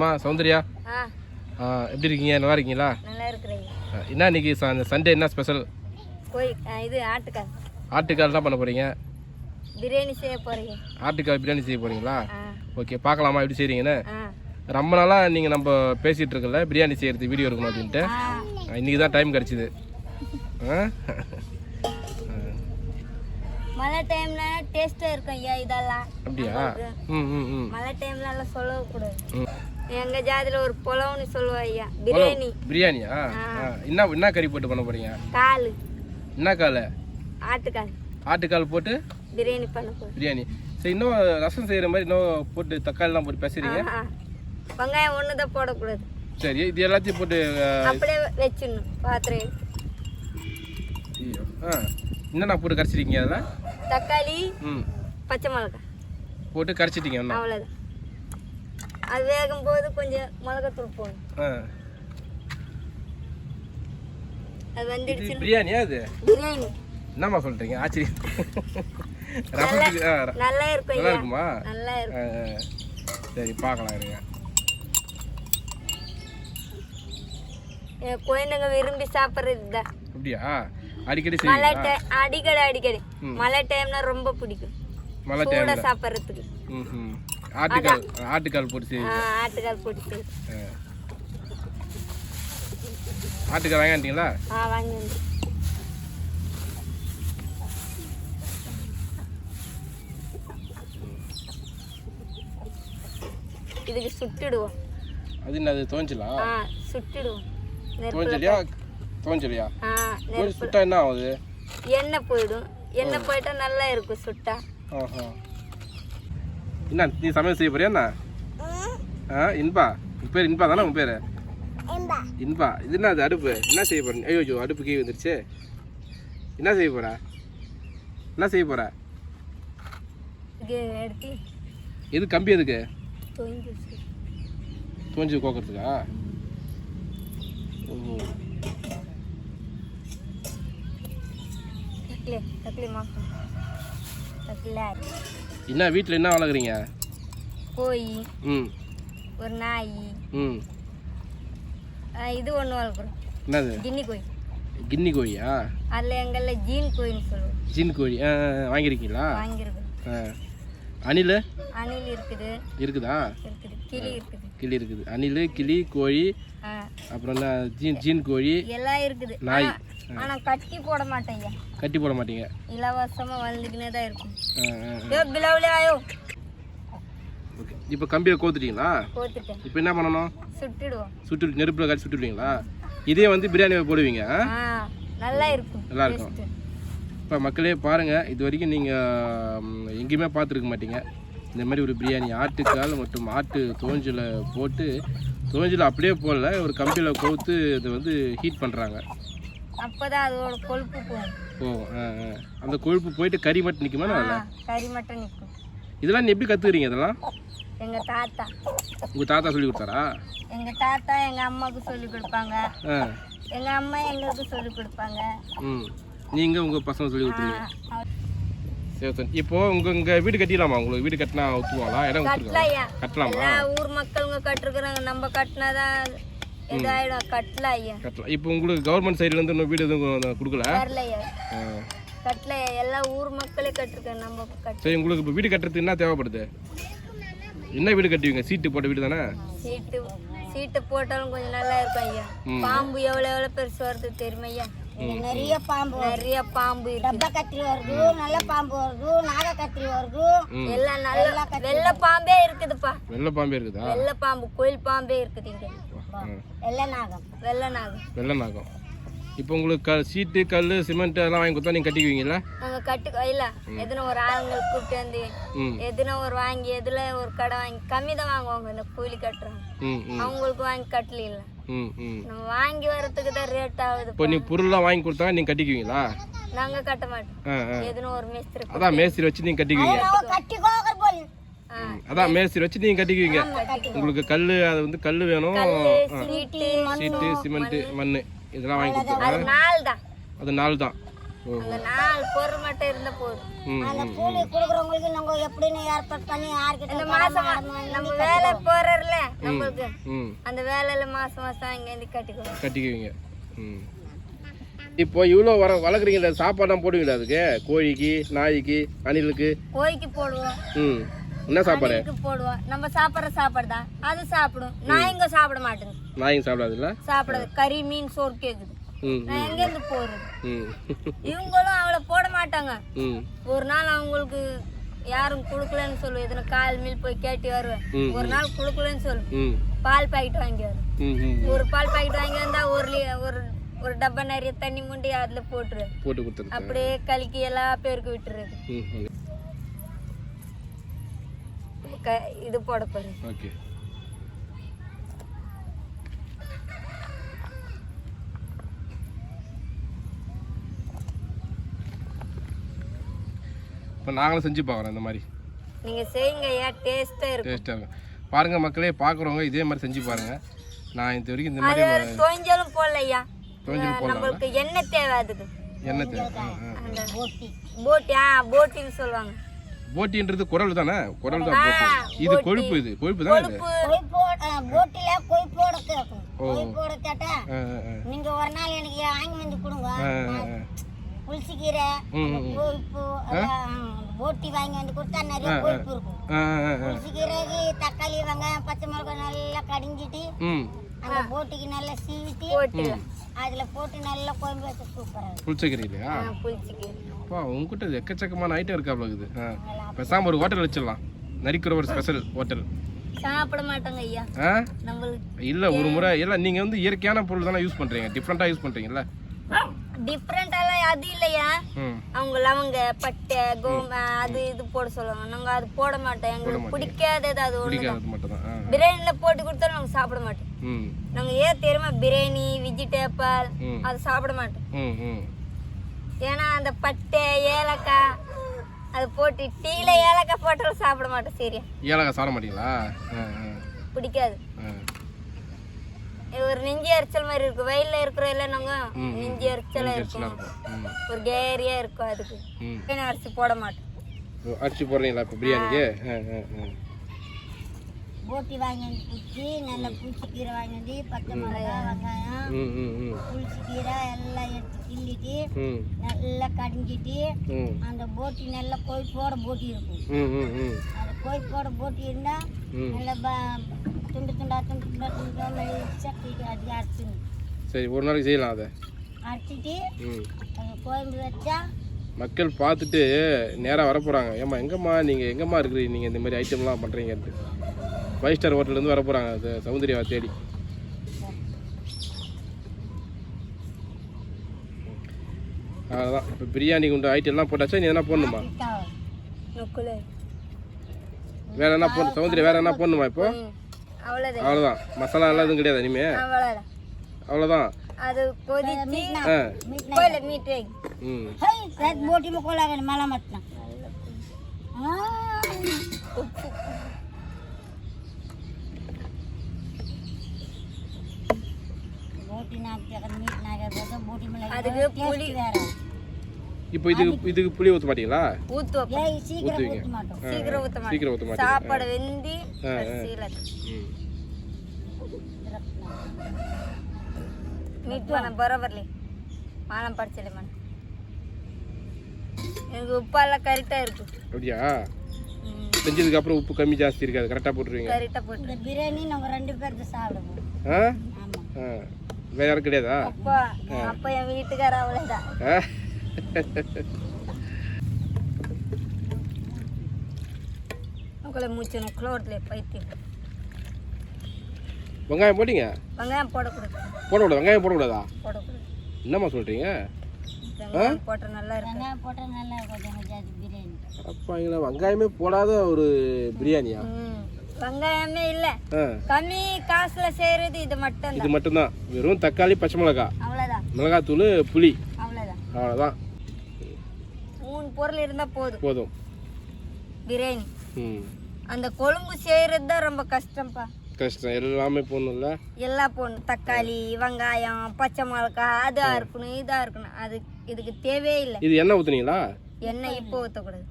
என்னம்மா சௌந்தர்யா. எப்படி இருக்கீங்க? நல்லா இருக்கீங்களா? நல்லா இருக்கிறீங்க. என்ன இன்னைக்கு சண்டே என்ன ஸ்பெஷல் இது ஆட்டுக்கால். ஆட்டுக்கால் என்ன பண்ண போகிறீங்க பிரியாணி செய்ய போறீங்க. ஆட்டுக்கால் பிரியாணி செய்ய போகிறீங்களா ஆ. ஓகே பார்க்கலாமா? எப்படி செய்கிறீங்கன்னு ஆ. ரொம்ப நாளாக நீங்கள் நம்ம பேசிகிட்டு இருக்கல பிரியாணி செய்கிறது வீடியோ இருக்கணும் அப்படின்ட்டு. இன்றைக்கி தான் டைம் கிடச்சிது. மழை டைம்ல டேஸ்டா இருக்கும் ஐயா இதெல்லாம். அப்படியா? ம் ம் ம். மழை டைம்ல எல்லாம் சொல்லக்கூடாது எங்க ஜாதியில ஒரு புலவுன்னு சொல்லுவோம் ஐயா. பிரியாணி. பிரியாணியா? என்ன என்ன கறி போட்டு பண்ண போகிறீங்க கால். என்ன கால்? ஆட்டுக்கால். ஆட்டுக்கால் போட்டு? பிரியாணி பண்ண போறோம். பிரியாணி. சரி இன்னும் ரசம் செய்கிற மாதிரி இன்னும் போட்டு தக்காளிலாம் போட்டு பேசுகிறீங்க ஆஹா. வெங்காயம் ஒன்று தான் போடக்கூடாது. சரி இது எல்லாத்தையும் போட்டு அப்படியே வச்சிடணும் பாத்திரம். ஆ. என்னண்ணா போட்டு கரைச்சிருக்கீங்க அதில்? தக்காளி ம். பச்சை மிளகாய். போட்டு கரைச்சிட்டீங்க அவ்வளோதான் அது வேகும் போது கொஞ்சம் மிளகாத்தூள் போடணும். அது வந்துடுச்சு பிரியாணியா பிரியாணி. என்னம்மா ஆச்சரியம். நல்லா இருக்கும் நல்லா ஐயா. இருக்குமா நல்லா இருக்கும். ஆ, ஆ. சரி பார்க்கலாம் இருங்க. என் குழந்தைங்க விரும்பி சாப்பிட்றது அப்படியா? அடிக்கடி மழை டைம் அடிக்கடி அடிக்கடி. மழை டைம்னா ரொம்ப பிடிக்கும். மழை டைமில் சாப்பிட்றதுக்கு. ம் ம் ஆட்டுக்கால் ஆட்டுக்கால் போட்டு ஆட்டுக்கால் போட்டு. ஆட்டுக்கால் வாங்கிட்டீங்களா? ஆ வாங்கி இதுக்கு சுட்டுடுவோம். அது என்னது தோஞ்சலா? ஆ சுட்டுடுவோம். தோஞ்சலியா? தோஞ்சலியா? ஆ சுட்டா என்ன ஆகுது எண்ணெய் போயிடும். எண்ணெய் போயிட்டா நல்லா இருக்கும் சுட்டா. ஆஹா. என்ன நீ சமையல் செய்ய போறியா என்ன? ஆ இன்பா. உன் பேர் இன்பா தானே உன் பேர்? இன்பா. இது என்ன அது அடுப்பு? என்ன செய்ய போற ஐயோ ஐயோ அடுப்பு கீழே வந்துருச்சு என்ன செய்ய போற? என்ன செய்ய போற? எது கம்பி எதுக்கு? தோஞ்சு கோக்கிறதுக்கா? ஓஹோ தக்லே தக்லே தக்லே என்ன வீட்டில் என்ன வளர்க்குறீங்க? கோழி ம். ஒரு நாய். ம். இது ஒன்று வளர்க்குறோம். என்னது? கின்னி கோழி. கின்னி கோழியா? அதில் எங்களில் ஜீன் கோழின்னு சொல்லுவோம். ஜீன் கோழி ஆ வாங்கியிருக்கீங்களா வாங்கியிருக்கோம் ஆ. அணில்? அணில் இருக்குது. இருக்குதா? இருக்குது. கிளி இருக்குது. கிளி இருக்குது. அணில் கிளி கோழி அப்புறம் என்ன ஜீன் ஜீன் கோழி எல்லாம் இருக்குது. நாய். ஆனால் கட்டி போட மாட்டேங்க. கட்டி போட மாட்டீங்க. இலவசமாக வந்துக்கினே தான் இருக்கும். ஏ பிளவுலே ஆயோ. ஓகே. இப்போ கம்பியை கோத்துட்டீங்களா? கோத்துட்டேன். இப்போ என்ன பண்ணணும்? சுட்டுடுவோம். சுட்டு நெருப்பில் காட்டி சுட்டுடுவீங்களா? இதே வந்து பிரியாணி போடுவீங்க? நல்லா இருக்கும். நல்லா இருக்கும். இப்போ மக்களே பாருங்கள் இது வரைக்கும் நீங்கள் எங்கேயுமே பார்த்துருக்க மாட்டீங்க. இந்த மாதிரி ஒரு பிரியாணி ஆட்டுக்கால் மற்றும் ஆட்டு தோஞ்சில் போட்டு தோஞ்சில் அப்படியே போடல ஒரு கம்பியில் கோத்து இதை வந்து ஹீட் பண்ணுறாங்க அப்பதான் அதோட கொழுப்பு போகும். ஓ. அந்த கொழுப்பு போயிட்டு கறி மட்டும் நிற்குமா கறி மட்டும் நிற்கும் இதெல்லாம் நீ எப்படி கற்றுக்குறீங்க இதெல்லாம்? எங்க தாத்தா. உங்கள் தாத்தா சொல்லி கொடுத்தாரா? எங்க தாத்தா எங்க அம்மாவுக்கு சொல்லி கொடுப்பாங்க. எங்க அம்மா எங்களுக்கு சொல்லி கொடுப்பாங்க. ம். நீங்கள் உங்கள் பசங்க சொல்லி சரி சரி. இப்போ உங்கள் உங்கள் வீடு கட்டிடலாமா? உங்களுக்கு வீடு கட்டினா ஒத்துவாங்களா இடம் கட்டலாமா? ஊர் மக்களுங்க கட்டிருக்கிறாங்க. நம்ம கட்டினாதான் இதாயிடும் கட்டல. ஐயா இப்போ உங்களுக்கு கவர்மெண்ட் சைடுலேருந்து இன்னும் வீடு எதுவும் கொடுக்கல? வரலையா. ஆ. கட்டலையா. எல்லா ஊர் மக்களே கட்டிருக்காங்க நம்ம கட்ட. சரி உங்களுக்கு இப்போ வீடு கட்டுறதுக்கு என்ன தேவைப்படுது? என்ன வீடு கட்டுவீங்க? சீட்டு போட்ட வீடு தானே? சீட்டு சீட்டு போட்டாலும் கொஞ்சம் நல்லா இருக்கும் ஐயா. பாம்பு எவ்வளவு எவ்வளவு பெருசு வருது தெரியுமா ஐயா? நிறைய பாம்பு நிறைய பாம்பு டப்பா கத்திரி வருது நல்ல பாம்பு வருது நாக கத்திரி வருது. எல்லாம் நல்ல வெள்ளை பாம்பே இருக்குதுப்பா. வெள்ளை பாம்பே இருக்குதா? வெள்ளை பாம்பு கோயில் பாம்பே இருக்குது இங்க ஆ. வெள்ளை நாகம் வெள்ளை நாகம் வெள்ளை நாகம் இப்போ உங்களுக்கு க சீட்டு கல் சிமெண்ட் அதெல்லாம் வாங்கி கொடுத்தா நீங்கள் கட்டிக்குவீங்களா நாங்க கட்டு இல்ல எதுனா ஒரு ஆளுங்களை கூப்பிட்டு வந்து எதுனா ஒரு வாங்கி எதுல ஒரு கடை வாங்கி கம்மி தான் வாங்குவாங்க இந்த கூலி கட்டுறாங்க ம் ம். அவங்களுக்கு வாங்கி கட்டல நம்ம வாங்கி வரதுக்கு தான் ரேட் ஆகுது இப்போ நீ பொருள்லாம் வாங்கி கொடுத்தா நீங்கள் கட்டிக்குவீங்களா? நாங்க கட்ட மாட்டோம். எதுனா ஒரு மேஸ்திரி அதான் மேஸ்திரி வச்சு நீங்கள் கட்டிக்குவீங்க. அதான் மேஸ்திரி வச்சு நீங்கள் கட்டிக்குவீங்க. உங்களுக்கு கல் அது வந்து கல் வேணும். சீட்டு சீட்டு சிமெண்ட்டு மண் இதெல்லாம் வாங்கி கொடுத்தா அது நாள் தான் அது நாள் பொருள் மட்டும் இருந்தா போதும். கூலி கொடுக்குறவங்களுக்கு நாங்க எப்படின்னு ஏற்பாடு பண்ணி யார்கிட்ட இந்த மாசம் நம்ம வேலை போறதுல நம்மளுக்கு. ம். அந்த வேலையில மாசம் மாசம் இங்கேருந்து கட்டிக்குவோம். கட்டிக்குவீங்க. ம். இப்போ இவ்வளோ வர வளர்க்குறீங்களா சாப்பாடுலாம் போடுவீங்களா அதுக்கு? கோழிக்கு நாய்க்கு அணிலுக்கு? கோழிக்கு போடுவோம். ம். என்ன சாப்பாடு? போடுவோம் நம்ம சாப்பிட்ற சாப்பாடு தான் அது சாப்பிடும். நான் இங்க சாப்பிட மாட்டேங்க நாய்ங்க சாப்பிடாதுல்ல? சாப்பிடாது. கறி மீன் சோறு கேக்குது. நான் எங்கேருந்து போறது ம். இவங்களும் அவளை போட மாட்டாங்க. ஒரு நாள் அவங்களுக்கு யாரும் கொடுக்கலன்னு சொல்லு. எத்தனை கால் மீல் போய் கேட்டு வருவேன். ஒரு நாள் கொடுக்கலன்னு சொல்லு. பால் பாக்கெட் வாங்கி வரும். ஒரு பால் பாக்கெட் வாங்கி வந்தா ஒரு ஒரு ஒரு டப்பா நிறைய தண்ணி முண்டி அதுல போட்டுரு. போட்டு அப்படியே கலக்கி எல்லா பேருக்கு விட்டுறது. ம். க- இது போட போறேன். ஓகே. இப்போ நாங்களும் செஞ்சு பார்க்குறோம் இந்த மாதிரி. நீங்க செய்யுங்க ஐயா டேஸ்டா இருக்கும். டேஸ்ட்டாக இருக்கும். பாருங்கள் மக்களே பார்க்குறவங்க இதே மாதிரி செஞ்சு பாருங்கள் நான் இது வரைக்கும் இந்த அது மாதிரி தோஞ்சலும் போடல ஐயா. தோஞ்சல் போடலாம் நம்மளுக்கு எண்ணெய் தேவை அதுக்கு என்ன தேவை. போட்டி. போட்டி ஆ போட்டின்னு சொல்லுவாங்க. போட்டின்றது குரல் தானே? குரல் தான் போட்டி. இது கொழுப்பு இது. கொழுப்பு தானே இது. போட்டில கொய்ப்போட கேட்கும் ஓ. கொய்ப்போட கேட்டா. நீங்க ஒரு நாள் எனக்கு வாங்கி வந்து கொடுங்க. புளிச்சிக்கீரை. கொழுப்பு போட்டி வாங்கி வந்து கொடுத்தா நிறைய கொழுப்பு இருக்கும். புளிச்சிக்கீரைக்கு தக்காளி வெங்காயம் பச்சை மிளகாய் நல்லா கடிஞ்சிட்டு அந்த போட்டிக்கு நல்லா சீவிட்டு அதுல போட்டு நல்லா குழம்பு வச்சு சூப்பரா இருக்கும். புளிச்சக்கறி இல்லையா புளிச்சிக்கீரை. அப்பா உங்ககிட்ட எக்கச்சக்கமான ஐட்டம் இருக்காப்ல இருக்குது ஆ பேசாம ஒரு ஹோட்டல் வச்சிடலாம். நரிக்கிற ஒரு ஸ்பெஷல் ஹோட்டல் சாப்பிட மாட்டாங்க ஐயா. நம்மளுக்கு இல்லை ஒரு முறை இல்லை நீங்கள் வந்து இயற்கையான பொருள் தானே யூஸ் பண்ணுறீங்க டிஃப்ரெண்ட்டாக யூஸ் பண்ணுறீங்கல்ல டிஃப்ரெண்டாலாம் அது இல்லையா? அவங்க லவங்க பட்டை கோம அது இது போட சொல்லுவாங்க. நாங்க அது போட மாட்டோம். எங்களுக்கு பிடிக்காதது அது ஆ பிரியாணில போட்டு கொடுத்தாலும் நாங்க சாப்பிட மாட்டோம். ம். நாங்க ஏன் தெரியுமா? பிரியாணி வெஜிடேபிள். அது சாப்பிட மாட்டோம். ம் ம். ஏன்னா அந்த பட்டை ஏலக்காய் அது போட்டு டீல ஏலக்காய் போட்டாலும் சாப்பிட மாட்டோம் சரியா ஏலக்காய் சாப்பிட மாட்டீங்களா? பிடிக்காது. ஒரு நெஞ்சு எரிச்சல் மாதிரி இருக்கும். வயல்ல இருக்கிற இல்ல நாங்க? நெஞ்சு எரிச்சலா இருக்கும். ஒரு கேரியா இருக்கும் அதுக்கு. அரிசி போட மாட்டோம். அரிசி போடுறீங்களா இப்போ பிரியாணிக்கு? போட்டி வாங்கி வந்து குச்சி நல்ல புளிச்சி கீரை வாங்கி வந்து பச்சை மிளகாய் வெங்காயம் புளிச்சி கீரை எல்லாம் எடுத்து கிள்ளிட்டு நல்லா கடிஞ்சிட்டு அந்த போட்டி நல்லா கொழுப்போட போட்டி இருக்கும். அந்த கொழுப்போட போட்டி இருந்தா ம். நல்லா துண்டு துண்டா துண்டு துண்டா துண்டு துண்டா அதிகம் அரைச்சிடணும் சரி ஒரு நாளைக்கு செய்யலாம் அதை. அரைச்சிட்டு அது குழம்பு வச்சா மக்கள் பார்த்துட்டு நேராக வர போகிறாங்க ஏம்மா எங்கம்மா நீங்கள் எங்கம்மா இருக்கிறீங்க? நீங்கள் இந்த மாதிரி ஐட்டம்லாம் பண்ணுறீங்கன்ட்டு ஃபைவ் ஸ்டார் ஹோட்டல்லேருந்து வர போகிறாங்க அது சௌந்தர்யாவை தேடி. அதான் இப்போ பிரியாணி உண்டு ஐட்டம்லாம் போட்டாச்சா நீ எதனா போடணுமா? வேற என்ன போடணும் சௌந்தர்யா வேற என்ன போடணுமா இப்போ? அவ்வளோதான் மசாலா எல்லாம் எதுவும் கிடையாது இனிமே? அவ்வளோதான் அவ்வளோதான் அது கொதிச்சு ஆ கோயில மீட் வை ம். அதுக்கு புளி வேற. இப்போ இதுக்கு இதுக்கு புளி ஊற்ற மாட்டீங்களா? சீக்கிரம் ஊத்த மாட்டோம். சீக்கிரம் ஊத்த மாட்டோம். சாப்பாடு வெந்தி மீட் பண்ண பரவாயில்ல. மானம் படிச்சல மன எனக்கு உப்பெல்லாம் கரெக்டாக இருக்கு. அப்படியா? செஞ்சதுக்கு அப்புறம் உப்பு கம்மி ஜாஸ்தி இருக்காது. கரெக்டாக போட்டுருவீங்க. கரெக்டாக போட்டு இந்த பிரியாணி நாங்கள் ரெண்டு பேருக்கு சாப்பிடுவோம். ஆ? ஆ. வேற யாரும் கிடையாதா? அப்பா அப்பா என் வீட்டுக்கார? உங்களை மூச்சு நோக்கில் ஒருத்தல பைத்தியம். வெங்காயம் போட்டீங்க? வெங்காயம் போடக்கூடாது போடக்கூடாது வெங்காயம் போடக்கூடாதா? போடக்கூடாது என்னம்மா சொல்கிறீங்க வெங்காயம் போட்டால் நல்லா இருக்கும் வெங்காயம் போட்டால் நல்லா இருக்கும் பிரியாணி. அப்பாங்களா வெங்காயமே போடாத ஒரு பிரியாணியா? வெங்காயமே இல்லை. கம்மி காசுல செய்யறது இது மட்டும் இது மட்டும்தான். வெறும் தக்காளி பச்சை மிளகா. அவ்வளோதான் மிளகாத்தூள் புளி. அவ்வளோதான் அவ்வளோதான் மூணு பொருள் இருந்தா போதும். போதும். பிரியாணி. அந்த கொழும்பு செய்யறது தான் ரொம்ப கஷ்டம்ப்பா கஷ்டம். எல்லாமே போடணும்ல எல்லாம் போடணும் தக்காளி வெங்காயம் பச்சை மிளகாய் அதா இருக்கணும் இதா இருக்கணும். அது இதுக்கு தேவையே இல்லை. இது எண்ணெய் ஊற்றுனீங்களா எண்ணெய் இப்போ ஊற்றக்கூடாது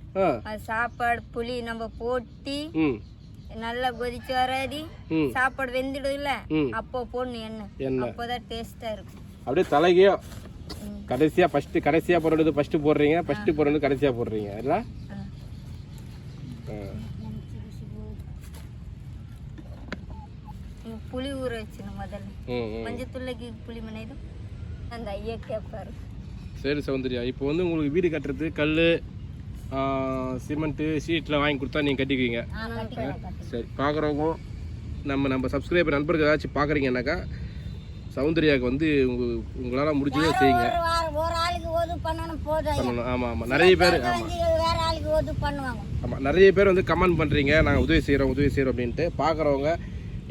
அது சாப்பாடு புளி நம்ம போட்டு நல்லா கொதிச்சு வராதி. சாப்பாடு வெந்துடுதுல அப்போ போடணும் எண்ணெய். அப்போதான் டேஸ்டா இருக்கும். அப்படியே தலைகையோ ம். கடைசியாக ஃபஸ்ட்டு கடைசியாக போடுறது ஃபஸ்ட்டு போடுறீங்க ஃபஸ்ட்டு போடுறது கடைசியாக போடுறீங்க. இல்ல? புளி ஊற வச்சிடணும் முதல்ல. மஞ்சத்தூள்ளைக்கு புளி மனைதும் அந்த ஐயா கேட்பாரு சரி சௌந்தர்யா இப்போ வந்து உங்களுக்கு வீடு கட்டுறது கல் சிமெண்ட்டு ஷீட்லாம் வாங்கி கொடுத்தா நீங்கள் கட்டிக்குவீங்க. சரி பார்க்குறவங்க நம்ம நம்ம சப்ஸ்கிரைபர் நண்பர்கள் ஏதாச்சும் பார்க்குறீங்கன்னாக்கா சௌந்தர்யாவுக்கு வந்து உங்கள் உங்களால் முடிஞ்சதை செய்யுங்க. பண்ணணும் ஆமாம் ஆமாம் நிறைய பேர் ஆமாம் ஆமாம் நிறைய பேர் வந்து கமெண்ட் பண்ணுறீங்க நாங்கள் உதவி செய்கிறோம் உதவி செய்கிறோம் அப்படின்ட்டு பார்க்குறவங்க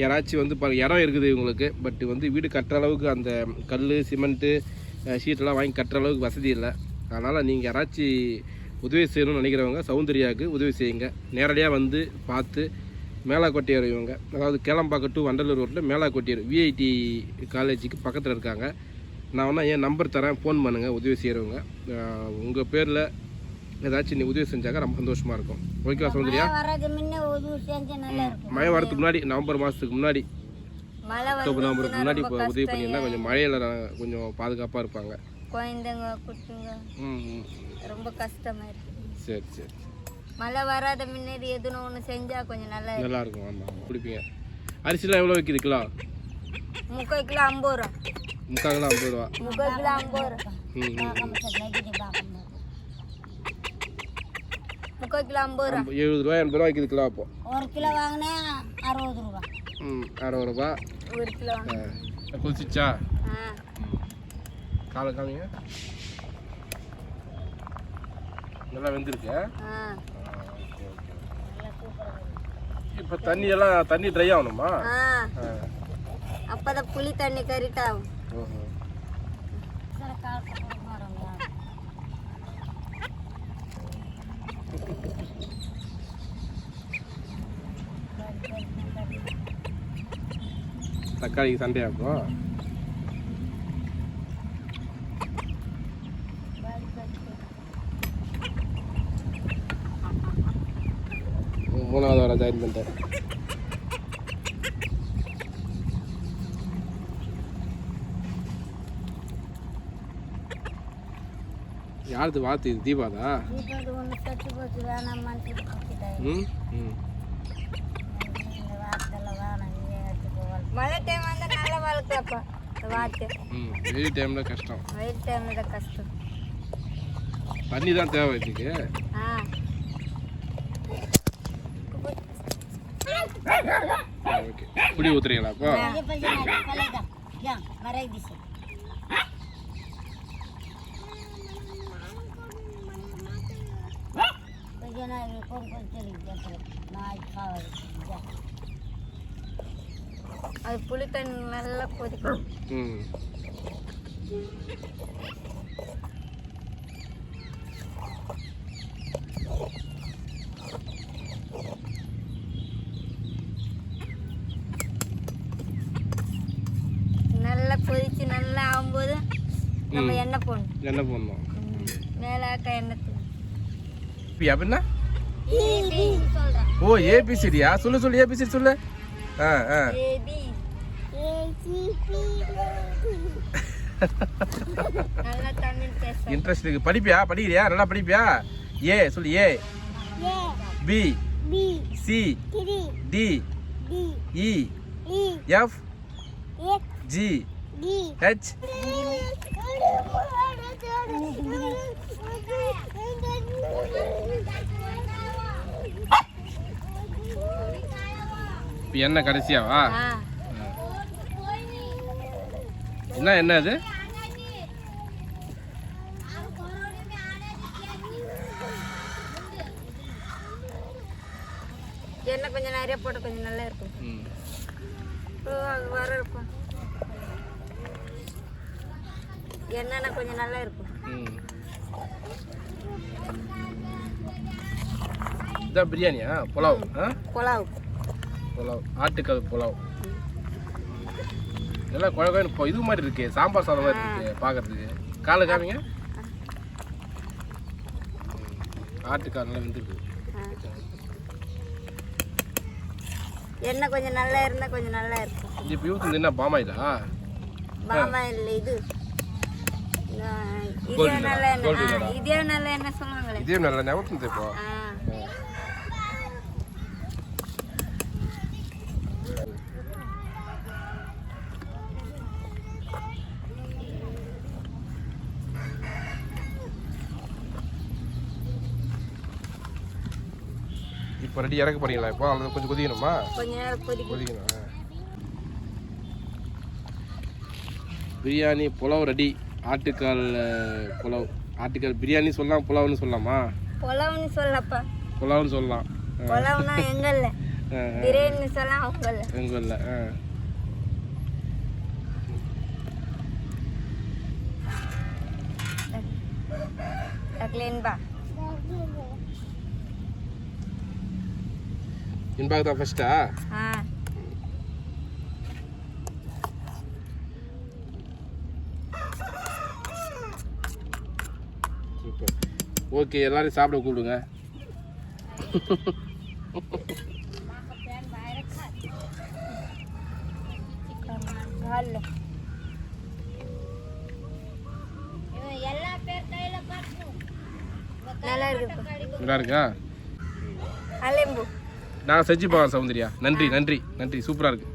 யாராச்சும் வந்து பா இடம் இருக்குது இவங்களுக்கு பட் வந்து வீடு கட்டுற அளவுக்கு அந்த கல் சிமெண்ட்டு ஷீட்டெல்லாம் வாங்கி கட்டுற அளவுக்கு வசதி இல்லை. அதனால் நீங்கள் யாராச்சும் உதவி செய்யணும்னு நினைக்கிறவங்க சௌந்தர்யாவுக்கு உதவி செய்யுங்க. நேரடியாக வந்து பார்த்து மேலாக்கொட்டியார் இவங்க அதாவது கேளம்பாக்கம் டு வண்டலூர் ரோட்டில் மேலாக்கொட்டியார் விஐடி காலேஜுக்கு பக்கத்தில் இருக்காங்க. நான் வேணா என் நம்பர் தரேன் ஃபோன் பண்ணுங்கள் உதவி செய்கிறவங்க உங்கள் பேரில் ஏதாச்சும் நீ உதவி செஞ்சாக்க ரொம்ப சந்தோஷமாக இருக்கும். ஓகேவா சௌந்தர்யா? மழை வரதுக்கு முன்னாடி நவம்பர் மாதத்துக்கு முன்னாடி அக்டோபர் நவம்பருக்கு முன்னாடி இப்போ உதவி பண்ணியிருந்தா கொஞ்சம் மழையில் கொஞ்சம் பாதுகாப்பாக இருப்பாங்க. குழந்தைங்க ம். ரொம்ப கஷ்டமா இருக்கு. சரி சரி. மழை வராத முன்னாடி எதுனா ஒன்று செஞ்சா கொஞ்சம் நல்லா நல்லா இருக்கும் ஆமாம் குடிப்பீங்க. அரிசிலாம் எவ்வளோ விற்கிது கிலோ முக்கால் கிலோ ஐம்பது ரூபா. முக்கால் கிலோ ஐம்பது ரூபா. முக்கால் கிலோ ஐம்பது ரூபா. முக்கால் கிலோ ஐம்பது ரூபா. எழுபது ரூபா எண்பது ரூபா விற்கிது கிலோ அப்போ. ஒரு கிலோ வாங்கினா அறுபது ரூபா. ம் அறுபது ரூபா. ஒரு கிலோ ஆ. காலை காமிங்க. நல்லா வெந்திருக்கு. இப்போ தண்ணி எல்லாம் தண்ணி ட்ரை ஆகணுமா. அப்பதான் புளி தண்ணி கறிட்டு ஆகும் தக்காளிக்கு மூணாவது வர ஜாயின் பண்ணிட்டேன். யாருது வாத்து? இது தீபாதா ம் ம். மழை டைம் வந்தால் நல்லா வளர்க்குறப்பா வார்த்தை ம் வெயில் டைமில் கஷ்டம். வெயில் டைமில் கஷ்டம். தண்ணி தான் தேவை இதுக்கு ஆ ஓகே புளி ஊற்றுறீங்களா அப்போ அது புளி தண்ணி நல்லா கொதிக்கும் ம் நல்லா கொதிச்சு நல்லா ஆகும்போது நம்ம எண்ணெய் போடணும். என்ன பண்ணணும் மேலாக்க எண்ணெய் அப்படின்னா ஓ ஏபிசிடியா சொல்லு சொல்லு ஏபிசிடி சொல்லு. ஆ ஆ. இன்ட்ரெஸ்ட் இருக்கு. படிப்பியா? படிக்கிறியா? நல்லா படிப்பியா? ஏ சொல்லு A. B. C. D E. F. G. H இப்போ என்ன கடைசியாவா? என்ன என்ன அது? எண்ணெய் கொஞ்சம் நிறைய போட்டு கொஞ்சம் நல்லா இருக்கும். வர இருக்கும். எண்ணெய் கொஞ்சம் நல்லா இருக்கும். ம் இதான் பிரியாணியா? புலாவ் புலாவ். புலாவ் ஆட்டுக்கால் புலாவ். நல்லா குழ குழன்னு இப்போ இது மாதிரி இருக்கு சாம்பார் சாதம் மாதிரி இருக்கு பார்க்கறதுக்கு காலை காமிங்க. ஆட்டுக்கால் நல்லா வெந்திருக்கு. எண்ணெய் கொஞ்சம் நல்லா இருந்தால் கொஞ்சம் நல்லா இருக்கும். இப்போ யூஸ் என்ன பாமாயிலா? இல்லை இது. இதே நல்ல எண்ணெய் சொல்லுவாங்களே? இதே நல்ல ஞாபகம் இப்போ ரெடி இறக்க போறீங்களா இப்போ? அது கொஞ்சம் கொதிக்கணுமா? கொதிக்கணும். பிரியாணி புலாவ் ரெடி ஆட்டுக்கால் புலாவ் ஆட்டுக்கால் பிரியாணி சொல்லலாம் புலாவ்னு சொல்லலாமா? புலவுன்னு சொல்லப்பா. புலாவ்னு சொல்லலாம். புலவுனா எங்கல்ல பிரியாணி சொல்ல அவங்கல்ல ஆ டக்லேன்பா இன்பாக தான் ஃபஸ்ட்டா ஆ. ஓகே எல்லாரையும் சாப்பிட கூப்பிடுங்க. நல்லா இருக்கு? நல்லா இருக்கா. அலம்பு நாங்கள் செஞ்சு பார்க்குறோம் சௌந்தர்யா. நன்றி நன்றி நன்றி. சூப்பராக இருக்குது